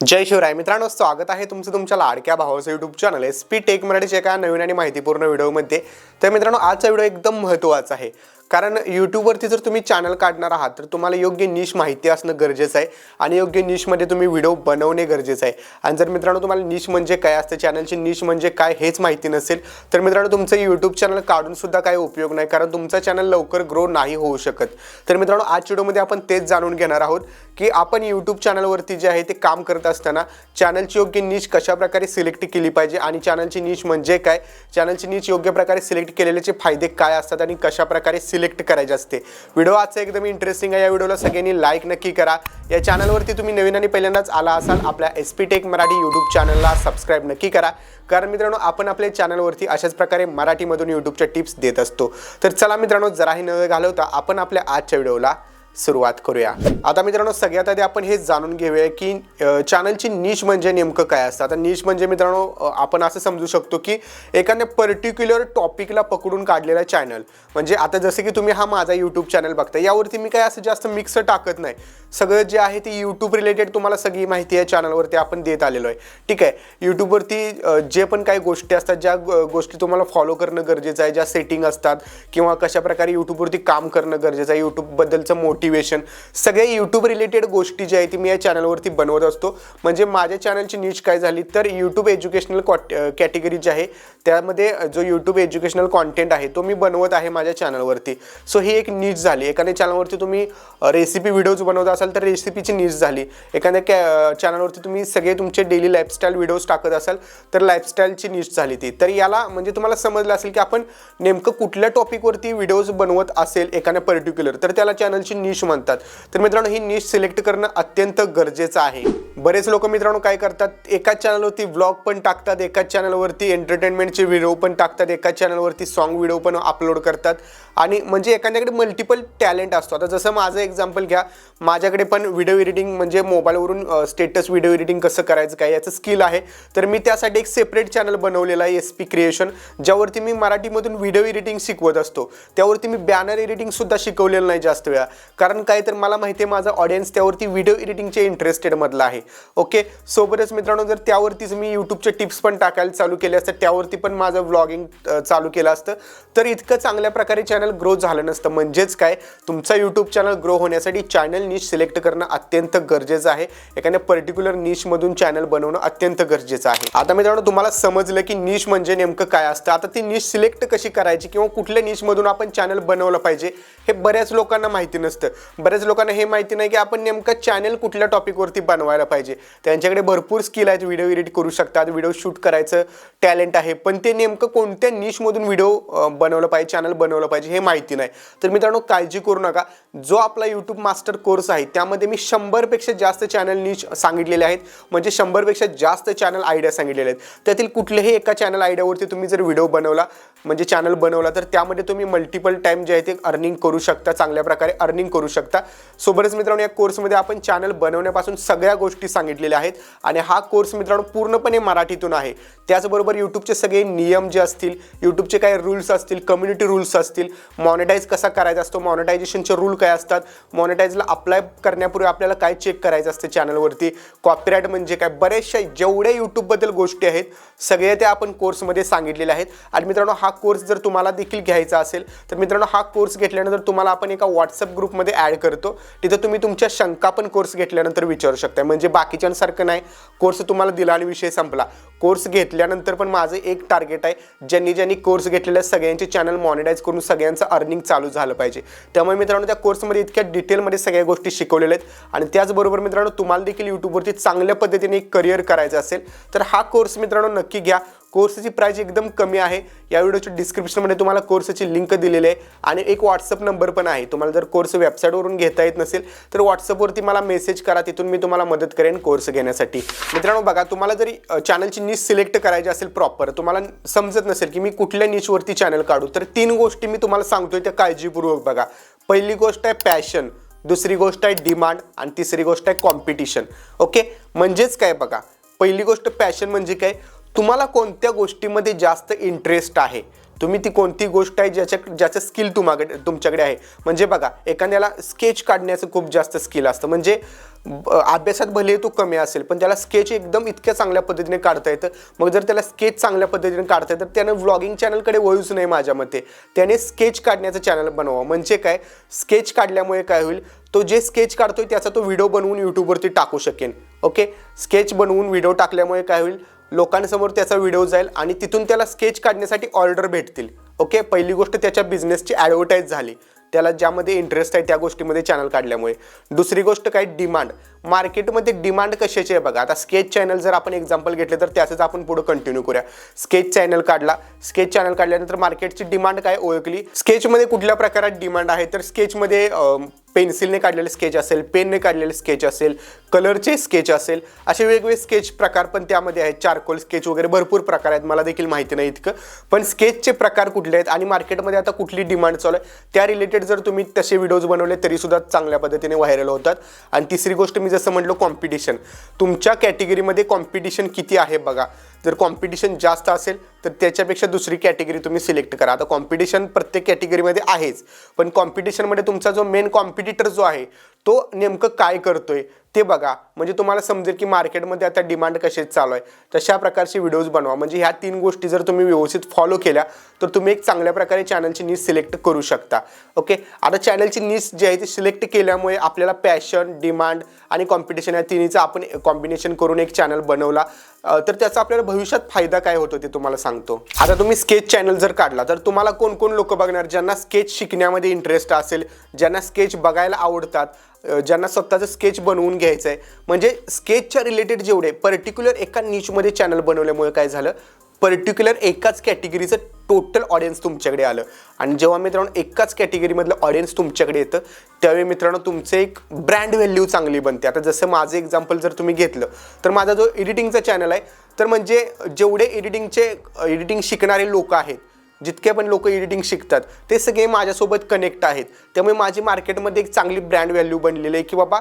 जय शिवराय. मित्रांनो स्वागत आहे तुमचं तुमच्या लाडक्या भावाचं YouTube channel S P Tech मराठीच्या एका नवीन आणि माहितीपूर्ण व्हिडिओमध्ये. तर मित्रांनो आजचा व्हिडिओ एकदम महत्त्वाचा आहे. कारण यूट्यूबवरती जर तुम्ही चॅनल काढणार आहात तर तुम्हाला योग्य निश माहिती असणं गरजेचं आहे आणि योग्य निशमध्ये तुम्ही व्हिडिओ बनवणे गरजेचं आहे. आणि जर मित्रांनो तुम्हाला निश म्हणजे काय असतं चॅनलची निश म्हणजे काय हेच माहिती नसेल तर मित्रांनो तुमचं यूट्यूब चॅनल काढूनसुद्धा काही उपयोग नाही कारण तुमचं चॅनल लवकर ग्रो नाही होऊ शकत. तर मित्रांनो आज व्हिडिओमध्ये आपण तेच जाणून घेणार आहोत की आपण यूट्यूब चॅनलवरती जे आहे ते काम करत असताना चॅनलची योग्य निश कशाप्रकारे सिलेक्ट केली पाहिजे आणि चॅनलची निश म्हणजे काय? चॅनलची निश योग्य प्रकारे सिलेक्ट केलेल्याचे फायदे काय असतात आणि कशाप्रकारे प्रकारे सिलेक्ट करायचे असते. व्हिडिओ आजचा एकदम इंटरेस्टिंग आहे. या व्हिडिओला सगळ्यांनी लाईक नक्की करा. या चॅनलवरती तुम्ही नवीन आणि पहिल्यांदाच आला असाल आपल्या S P Tech Marathi YouTube चॅनलला सबस्क्राईब नक्की करा. कारण मित्रांनो आपण आपल्या चॅनलवरती अशाच प्रकारे मराठीमधून यूट्यूबच्या टिप्स देत असतो. तर चला मित्रांनो जराही न घालवता आपण आपल्या आजच्या व्हिडिओला. सुरुवात करूया. आता मित्रांनो सगळ्यात आधी आपण हे जाणून घेऊया की चॅनलची निश म्हणजे नेमकं काय असतं? आता निश म्हणजे मित्रांनो आपण असं समजू शकतो की एखाद्या पर्टिक्युलर टॉपिकला पकडून काढलेला चॅनल म्हणजे आता जसं की तुम्ही हा माझा यूट्यूब चॅनल बघता यावरती मी काय असं जास्त मिक्स टाकत नाही. सगळं जे आहे ते यूट्यूब रिलेटेड तुम्हाला सगळी माहिती आहे चॅनलवरती आपण देत आलेलो आहे. ठीक आहे? यूट्यूबवरती जे पण काही गोष्टी असतात ज्या गोष्टी तुम्हाला फॉलो करणं गरजेचं आहे ज्या सेटिंग असतात किंवा कशा प्रकारे यूट्यूबवरती काम करणं गरजेचं आहे यूट्यूबबद्दलचं मोटिवेशन सगळे यूट्यूब रिलेटेड गोष्टी ज्या आहेत ती मी या चॅनलवरती बनवत असतो. म्हणजे माझ्या चॅनलची नीच काय झाली तर यूट्यूब एज्युकेशनल कॅटेगरी जी आहे त्यामध्ये जो यूट्यूब एज्युकेशनल कॉन्टेंट आहे तो मी बनवत आहे माझ्या चॅनलवरती सो ही एक नीच झाली. एखाद्या चॅनलवरती तुम्ही रेसिपी व्हिडिओज बनवत असाल तर रेसिपीची नीच झाली. एखाद्या कॅ चॅनलवरती तुम्ही सगळे तुमचे डेली लाईफस्टाईल व्हिडिओज टाकत असाल तर लाईफस्टाईलची नीच झाली ती. तर याला म्हणजे तुम्हाला समजलं असेल की आपण नेमकं कुठल्या टॉपिकवरती व्हिडिओज बनवत असेल एखाद्या पर्टिक्युलर तर त्याला चॅनलची निश म्हणतात. तर मित्रांनो ही निश सिलेक्ट करणं अत्यंत गरजेचं आहे. बरेच लोक मित्रांनो काय करतात एकाच चॅनलवरती व्लॉग पण टाकतात एकाच चॅनलवरती एंटरटेनमेंटचे व्हिडिओ पण टाकतात एकाच चॅनलवरती सॉन्ग व्हिडिओ पण अपलोड करतात. आणि म्हणजे एखाद्याकडे मल्टिपल टॅलेंट असतो. आता जसं माझं एक्झाम्पल घ्या माझ्याकडे पण व्हिडिओ एडिटिंग म्हणजे मोबाईलवरून स्टेटस व्हिडिओ एडिटिंग कसं करायचं काय याचं स्किल आहे. तर मी त्यासाठी एक सेपरेट चॅनल बनवलेला आहे एस पी क्रिएशन ज्यावरती मी मराठीमधून व्हिडिओ एडिटिंग शिकवत असतो. त्यावरती मी बॅनर एडिटिंगसुद्धा शिकवलेलं नाही जास्त वेळा. कारण काय तर मला माहिती आहे माझा ऑडियन्स त्यावरती व्हिडिओ एडिटिंगचे इंटरेस्टेडमधला आहे. ओके सोबतच मित्रांनो जर त्यावरतीच मी यूट्यूबच्या टिप्स पण टाकायला चालू केले असतं त्यावरती पण माझं व्लॉगिंग चालू केलं असतं तर इतकं चांगल्या प्रकारे चॅनल ग्रो झालं नसतं. म्हणजेच काय? तुमचा यूट्यूब चॅनल ग्रो होण्यासाठी चॅनल निश सिलेक्ट करणं अत्यंत गरजेचं आहे. एखाद्या पर्टिक्युलर निशमधून चॅनल बनवणं अत्यंत गरजेचं आहे. आता मित्रांनो तुम्हाला समजलं की निश म्हणजे नेमकं काय असतं. आता ती निश सिलेक्ट कशी करायची किंवा कुठल्या निशमधून आपण चॅनल बनवलं पाहिजे हे बऱ्याच लोकांना माहिती नसतं. बऱ्याच लोकांना हे माहिती नाही की आपण नेमकं चॅनल कुठल्या टॉपिकवरती बनवायला पाहिजे. त्यांच्याकडे भरपूर स्किल आहेत व्हिडिओ एडिट करू शकतात व्हिडिओ शूट करायचं टॅलेंट आहे पण ते नेमकं कोणत्या निशमधून व्हिडिओ बनवलं पाहिजे चॅनल बनवलं पाहिजे हे माहिती नाही. तर मित्रांनो काळजी करू नका. जो आपला यूट्यूब मास्टर कोर्स आहे त्यामध्ये मी शंभरपेक्षा जास्त चॅनल निश सांगितलेले आहेत. म्हणजे शंभरपेक्षा जास्त चॅनल आयडिया सांगितलेले आहेत. त्यातील कुठल्याही एका चॅनल आयडियावरती तुम्ही जर व्हिडिओ बनवला म्हणजे चॅनल बनवला तर त्यामध्ये तुम्ही मल्टिपल टाईम जे आहे ते अर्निंग करू शकता चांगल्या प्रकारे अर्निंग करू शकता. सोबतच मित्रांनो या कोर्समध्ये आपण चॅनल बनवण्यापासून सगळ्या गोष्टी सांगितलेल्या आहेत आणि हा कोर्स मित्रांनो पूर्णपणे मराठीतून आहे. त्याचबरोबर यूट्यूबचे सगळे नियम जे असतील यूट्यूबचे काही रूल्स असतील कम्युनिटी रूल्स असतील मॉनिटाईज कसा करायचा असतो मॉनिटायझेशनचे रूल काय असतात मॉनिटाईजला अप्लाय करण्यापूर्वी आपल्याला काय चेक करायचं असते चॅनलवरती कॉपीराईट म्हणजे काय बऱ्याचशा जेवढ्या यूट्यूबबद्दल गोष्टी आहेत सगळ्या त्या आपण कोर्समध्ये सांगितलेल्या आहेत. आणि मित्रांनो हा कोर्स जर तुम्हाला देखील घ्यायचा असेल तर मित्रांनो हा कोर्स घेतल्यानंतर तुम्हाला आपण एका व्हॉट्सअप ग्रुपमध्ये ॲड करतो. तिथं तुम्ही तुमच्या शंका पण कोर्स घेतल्यानंतर विचारू शकता म्हणजे बाकीच्यांसारखं नाही. कोर्स तुम्हाला दिला आणि विषय संपला. कोर्स घेतल्यानंतर पण माझं एक टार्गेट आहे ज्यांनी ज्यांनी कोर्स घेतलेल्या सगळ्यांचे चॅनल मॉनिटाईज करून सगळ्यांचं अर्निंग चालू झालं पाहिजे. त्यामुळे मित्रांनो त्या कोर्समध्ये इतक्या डिटेलमध्ये सगळ्या गोष्टी शिकवलेल्या आहेत. आणि त्याचबरोबर मित्रांनो तुम्हाला देखील यूट्यूबवरती चांगल्या पद्धतीने एक करिअर करायचं असेल तर हा कोर्स मित्रांनो नक्की घ्या. कोर्सची प्राईस एकदम कमी आहे. या व्हिडिओच्या डिस्क्रिप्शनमध्ये तुम्हाला कोर्सची लिंक दिलेली आहे. आणि एक व्हॉट्सअप नंबर पण आहे. तुम्हाला जर कोर्स वेबसाईटवरून घेता येत नसेल तर व्हॉट्सअपवरती मला मेसेज करा. तिथून मी तुम्हाला मदत करेन कोर्स घेण्यासाठी. मित्रांनो बघा तुम्हाला जरी चॅनलची निश सिलेक्ट करायची असेल प्रॉपर तुम्हाला समजत नसेल की मी कुठल्या निशवरती चॅनल काढू तर तीन गोष्टी मी तुम्हाला सांगतोय त्या काळजीपूर्वक बघा. पहिली गोष्ट आहे पॅशन दुसरी गोष्ट आहे डिमांड आणि तिसरी गोष्ट आहे कॉम्पिटिशन ओके म्हणजेच काय बघा? पहिली गोष्ट पॅशन म्हणजे काय? तुम्हाला कोणत्या गोष्टीमध्ये जास्त इंटरेस्ट आहे? तुम्ही ती कोणती गोष्ट आहे ज्याच्या ज्याचं स्किल तुम्हाकडे तुमच्याकडे आहे? म्हणजे बघा एखाद्याला स्केच काढण्याचं खूप जास्त स्किल असतं. म्हणजे अभ्यासात भले तो कमी असेल पण त्याला स्केच एकदम इतक्या चांगल्या पद्धतीने काढता येतं. मग जर त्याला स्केच चांगल्या पद्धतीने काढता येतं तर त्यानं व्लॉगिंग चॅनलकडे वळूच नाही माझ्या मते. त्याने स्केच काढण्याचं चॅनल बनवावं. म्हणजे काय? स्केच काढल्यामुळे काय होईल? तो जे स्केच काढतोय त्याचा तो व्हिडिओ बनवून यूट्यूबवरती टाकू शकेन. ओके? स्केच बनवून व्हिडिओ टाकल्यामुळे काय होईल? लोकांसमोर त्याचा व्हिडिओ जाईल आणि तिथून त्याला स्केच काढण्यासाठी ऑर्डर भेटतील. ओके? पहिली गोष्ट त्याच्या बिझनेसची ॲडव्हर्टाईज झाली. त्याला ज्यामध्ये इंटरेस्ट आहे त्या गोष्टीमध्ये चॅनल काढल्यामुळे. दुसरी गोष्ट काय? डिमांड मार्केटमध्ये डिमांड कशाची आहे बघा. आता स्केच चॅनल जर आपण एक्झाम्पल घेतले तर त्याचंच आपण पुढे कंटिन्यू करूया. स्केच चॅनल काढला. स्केच चॅनल काढल्यानंतर मार्केटची डिमांड काय ओळखली? स्केचमध्ये कुठल्या प्रकारात डिमांड आहे? तर स्केचमध्ये पेन्सिलने काढलेले स्केच असेल पेनने काढलेले स्केच असेल कलरचे स्केच असेल असे वेगवेगळे स्केच प्रकार पण त्यामध्ये आहेत. चारकोल स्केच वगैरे भरपूर प्रकार आहेत. मला देखील माहिती नाही इतकं. पण स्केचचे प्रकार कुठले आहेत? आणि मार्केटमध्ये आता कुठली डिमांड चालू आहे? त्या रिलेटेड जर तुम्ही तसे व्हिडिओज बनवले तरी सुद्धा चांगल्या पद्धतीने व्हायरल होतात. आणि तिसरी गोष्ट मी जसं म्हटलं कॉम्पिटिशन तुमच्या कॅटेगरीमध्ये कॉम्पिटिशन किती आहे बघा. जर कॉम्पिटिशन जास्त असेल तर त्याच्यापेक्षा दुसरी कॅटेगरी तुम्ही सिलेक्ट करा. आता कॉम्पिटिशन प्रत्येक कॅटेगरीमध्ये आहेच. पण कॉम्पिटिशनमध्ये तुमचा जो मेन कॉम्पिटिटर जो आहे तो नेमकं काय करतोय? ते बघा. म्हणजे तुम्हाला समजेल की मार्केटमध्ये आता डिमांड कशी चालू आहे. तशा प्रकारचे व्हिडिओज बनवा. म्हणजे ह्या तीन गोष्टी जर तुम्ही व्यवस्थित फॉलो केल्या तर तुम्ही एक चांगल्या प्रकारे चॅनलची नीस सिलेक्ट करू शकता. ओके आता चॅनलची नीस जी आहे ती सिलेक्ट केल्यामुळे आपल्याला पॅशन डिमांड आणि कॉम्पिटिशन या तिन्हीचं आपण कॉम्बिनेशन करून एक चॅनल बनवला. तर त्याचा आपल्याला भविष्यात फायदा काय होतो ते तुम्हाला सांगतो. आता तुम्ही स्केच चॅनल जर काढला तर तुम्हाला कोण कोण लोक बघणार? ज्यांना स्केच शिकण्यामध्ये इंटरेस्ट असेल ज्यांना स्केच बघायला आवडतात ज्यांना स्वतःचं स्केच बनवून घ्यायचं आहे म्हणजे स्केचच्या रिलेटेड जेवढे पर्टिक्युलर एका निचमध्ये चॅनल बनवल्यामुळे काय झालं? पर्टिक्युलर एकाच कॅटेगरीचं टोटल ऑडियन्स तुमच्याकडे आलं. आणि जेव्हा मित्रांनो एकाच कॅटेगरीमधलं ऑडियन्स तुमच्याकडे येतं त्यावेळी मित्रांनो तुमचं एक ब्रँड व्हॅल्यू चांगली बनते. आता जसं माझं एक्झाम्पल जर तुम्ही घेतलं तर माझा जो एडिटिंगचा चॅनल आहे तर म्हणजे जेवढे एडिटिंगचे एडिटिंग शिकणारे लोक आहेत जितके पण लोक एडिटिंग शिकतात ते सगळे माझ्यासोबत कनेक्ट आहेत. त्यामुळे माझी मार्केटमध्ये एक चांगली ब्रँड व्हॅल्यू बनलेली आहे की बाबा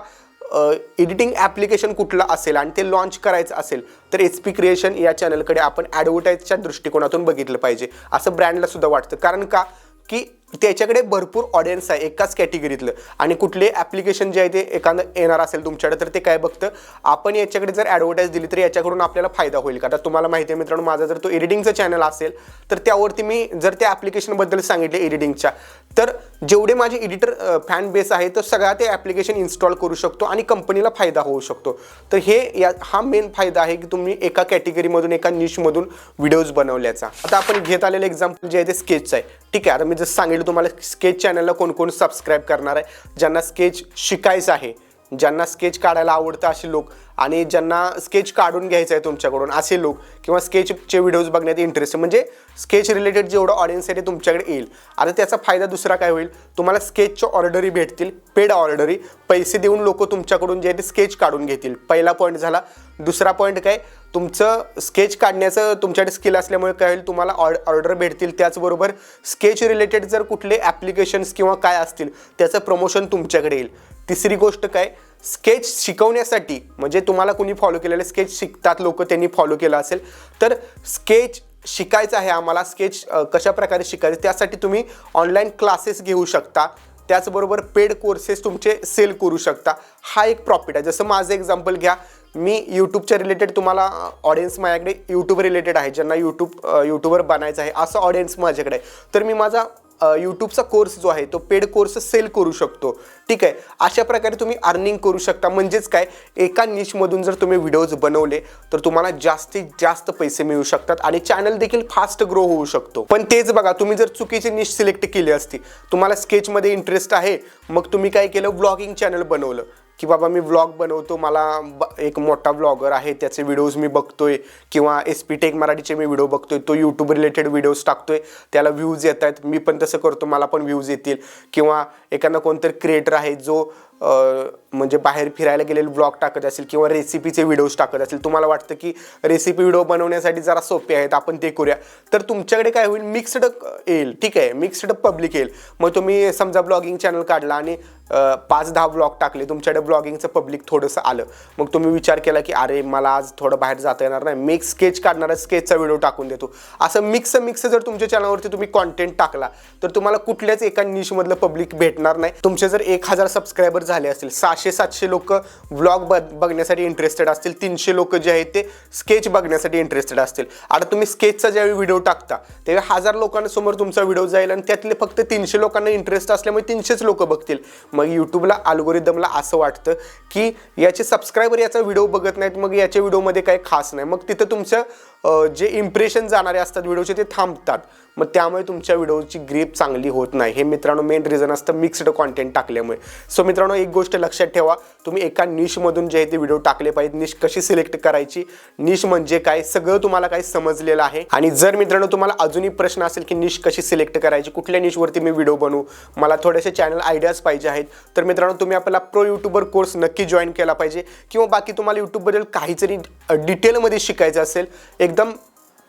एडिटिंग ॲप्लिकेशन कुठलं असेल आणि ते लॉन्च करायचं असेल तर एच पी क्रिएशन या चॅनलकडे आपण ॲडव्हर्टाईजच्या दृष्टिकोनातून बघितलं पाहिजे. असं ब्रँडला सुद्धा वाटतं. कारण का? की त्याच्याकडे भरपूर ऑडियन्स आहे एकाच कॅटेगरीतलं आणि कुठले ॲप्लिकेशन जे आहे ते एखादं येणार असेल तुमच्याकडे तर ते काय बघतं? आपण याच्याकडे जर ॲडव्हर्टाईज दिली तर याच्याकडून आपल्याला फायदा होईल. का आता तुम्हाला माहिती आहे मित्रांनो माझा जर तो एडिटिंगचा चॅनल असेल तर त्यावरती मी जर त्या ॲप्लिकेशनबद्दल सांगितले एडिटिंगच्या तर जेवढे माझे एडिटर फॅन बेस आहे तर सगळा ते ॲप्लिकेशन इन्स्टॉल करू शकतो आणि कंपनीला फायदा होऊ शकतो. तर हे या हा मेन फायदा आहे की तुम्ही एका कॅटेगरीमधून एका निशमधून व्हिडिओज बनवल्याचा. आता आपण घेत आलेलं एक्झाम्पल जे आहे ते स्केचचं आहे. ठीक आहे आता मी जसं सांगितलं तुम्हाला स्केच चॅनलला कोण कोण सबस्क्राईब करणार आहे ज्यांना स्केच शिकायचं आहे ज्यांना स्केच काढायला आवडतं असे लोक आणि ज्यांना स्केच काढून घ्यायचं आहे तुमच्याकडून असे लोक किंवा स्केचचे व्हिडिओज बघण्यात इंटरेस्ट म्हणजे स्केच रिलेटेड जेवढं ऑडियन्स आहे ते तुमच्याकडे येईल. आता त्याचा फायदा दुसरा काय होईल? तुम्हाला स्केचच्या ऑर्डरी भेटतील पेड ऑर्डरी पैसे देऊन लोक तुमच्याकडून जे आहे ते स्केच काढून घेतील. पहिला पॉईंट झाला. दुसरा पॉईंट काय? तुमचं स्केच काढण्याचं तुमच्याकडे स्किल असल्यामुळे काय होईल? तुम्हाला ऑर्डर भेटतील. त्याचबरोबर स्केच रिलेटेड जर कुठले ॲप्लिकेशन्स किंवा काय असतील त्याचं प्रमोशन तुमच्याकडे येईल. तिसरी गोष्ट काय? स्केच शिकवण्यासाठी म्हणजे तुम्हाला कुणी फॉलो केलेलं स्केच शिकतात लोक त्यांनी फॉलो केलं असेल तर स्केच शिकायचं आहे आम्हाला स्केच कशा प्रकारे शिकायचं त्यासाठी तुम्ही ऑनलाईन क्लासेस घेऊ शकता. त्याचबरोबर पेड कोर्सेस तुमचे सेल करू शकता. हा एक प्रॉफिट आहे. जसं माझं एक्झाम्पल घ्या मी यूट्यूबच्या रिलेटेड तुम्हाला ऑडियन्स माझ्याकडे यूट्यूब रिलेटेड आहे ज्यांना यूट्यूब यूट्यूबर बनायचं आहे असं ऑडियन्स माझ्याकडे आहे. तर मी माझा यूट्यूबचा कोर्स जो आहे तो पेड कोर्स सेल करू शकतो. ठीक आहे? अशा प्रकारे तुम्ही अर्निंग करू शकता. म्हणजेच काय? एका निशमधून जर तुम्ही व्हिडिओज बनवले तर तुम्हाला जास्तीत जास्त पैसे मिळू शकतात आणि चॅनल देखील फास्ट ग्रो होऊ शकतो. पण तेच बघा तुम्ही जर चुकीची निश सिलेक्ट केली असती तुम्हाला स्केचमध्ये इंटरेस्ट आहे मग तुम्ही काय केलं? ब्लॉगिंग चॅनल बनवलं. की बाबा मी व्लॉग बनवतो मला ब एक मोठा व्लॉगर आहे त्याचे व्हिडिओज मी बघतोय. किंवा एस पी टेक मराठीचे मी व्हिडिओ बघतोय तो यूट्यूब रिलेटेड व्हिडिओज टाकतोय. त्याला व्ह्यूज येत आहेत मी पण तसं करतो मला पण व्ह्यूज येतील. किंवा एखादा कोणतरी क्रिएटर आहे जो म्हणजे बाहेर फिरायला गेलेले ब्लॉग टाकत असेल किंवा रेसिपीचे व्हिडिओज टाकत असेल तुम्हाला वाटतं की रेसिपी व्हिडिओ बनवण्यासाठी जरा सोपे आहेत आपण ते करूया. तर तुमच्याकडे काय होईल? मिक्स्ड येईल ठीक आहे. मिक्स्ड पब्लिक येईल. मग तुम्ही समजा ब्लॉगिंग चॅनल काढला आणि पाच दहा ब्लॉग टाकले तुमच्याकडे ब्लॉगिंगचं पब्लिक थोडंसं आलं. मग तुम्ही विचार केला की अरे मला आज थोडं बाहेर जाता येणार नाही. मी स्केच काढणार स्केचचा व्हिडिओ टाकून देतो. असं मिक्स मिक्स जर तुमच्या चॅनलवरती तुम्ही कॉन्टेंट टाकला तर तुम्हाला कुठल्याच एका निशमधलं पब्लिक भेटणार नाही. तुमचे जर एक हजार सबस्क्रायबर झाले असतील. सहाशे सातशे लोक व्लॉग बघण्यासाठी इंटरेस्टेड असतील. तीनशे लोक जे आहेत ते स्केच बघण्यासाठी इंटरेस्टेड असतील. आता तुम्ही स्केचचा ज्यावेळी व्हिडिओ टाकता त्यावेळी हजार लोकांसमोर तुमचा व्हिडिओ जाईल आणि त्यातले फक्त तीनशे लोकांना इंटरेस्ट असल्यामुळे तीनशेच लोक बघतील. मग यूट्यूबला अल्गोरिदमला असं वाटतं की याचे सबस्क्रायबर याचा व्हिडिओ बघत नाहीत मग याच्या व्हिडिओमध्ये काही खास नाही. मग तिथं तुमचं जे इम्प्रेशन जाणारे असतात व्हिडिओचे ते थांबतात. मग त्यामुळे तुमच्या व्हिडिओची ग्रीप चांगली होत नाही. हे मित्रांनो मेन रिझन असतं मिक्स्ड कॉन्टेंट टाकल्यामुळे. सो मित्रांनो एक गोष्ट लक्षात ठेवा. तुम्ही एका निशमधून जे आहे ते व्हिडिओ टाकले पाहिजे निश कशी सिलेक्ट करायची? निश म्हणजे काय? सगळं तुम्हाला काही समजलेलं आहे. आणि जर मित्रांनो तुम्हाला अजूनही प्रश्न असेल की निश कशी सिलेक्ट करायची? कुठल्या निशवरती मी व्हिडिओ बनवू? मला थोडेसे चॅनल आयडियाज पाहिजे आहेत. तर मित्रांनो तुम्ही आपला प्रो यूट्यूबर कोर्स नक्की जॉईन केला पाहिजे. किंवा बाकी तुम्हाला यूट्यूबबद्दल काहीतरी डिटेलमध्ये शिकायचं असेल एक एकदम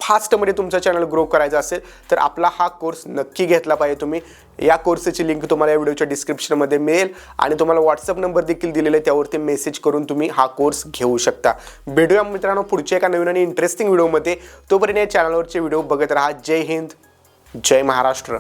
फास्टमध्ये तुमचा चॅनल ग्रो करायचा असेल तर आपला हा कोर्स नक्की घेतला पाहिजे तुम्ही. या कोर्सची लिंक तुम्हाला या व्हिडिओच्या डिस्क्रिप्शनमध्ये मिळेल आणि तुम्हाला व्हॉट्सअप नंबर देखील दिलेला आहे त्यावरती मेसेज करून तुम्ही हा कोर्स घेऊ शकता. भेटूया मित्रांनो पुढच्या एका नवीन आणि इंटरेस्टिंग व्हिडिओमध्ये तोपर्यंत या चॅनलवरचे व्हिडिओ बघत राहा. जय हिंद जय महाराष्ट्र.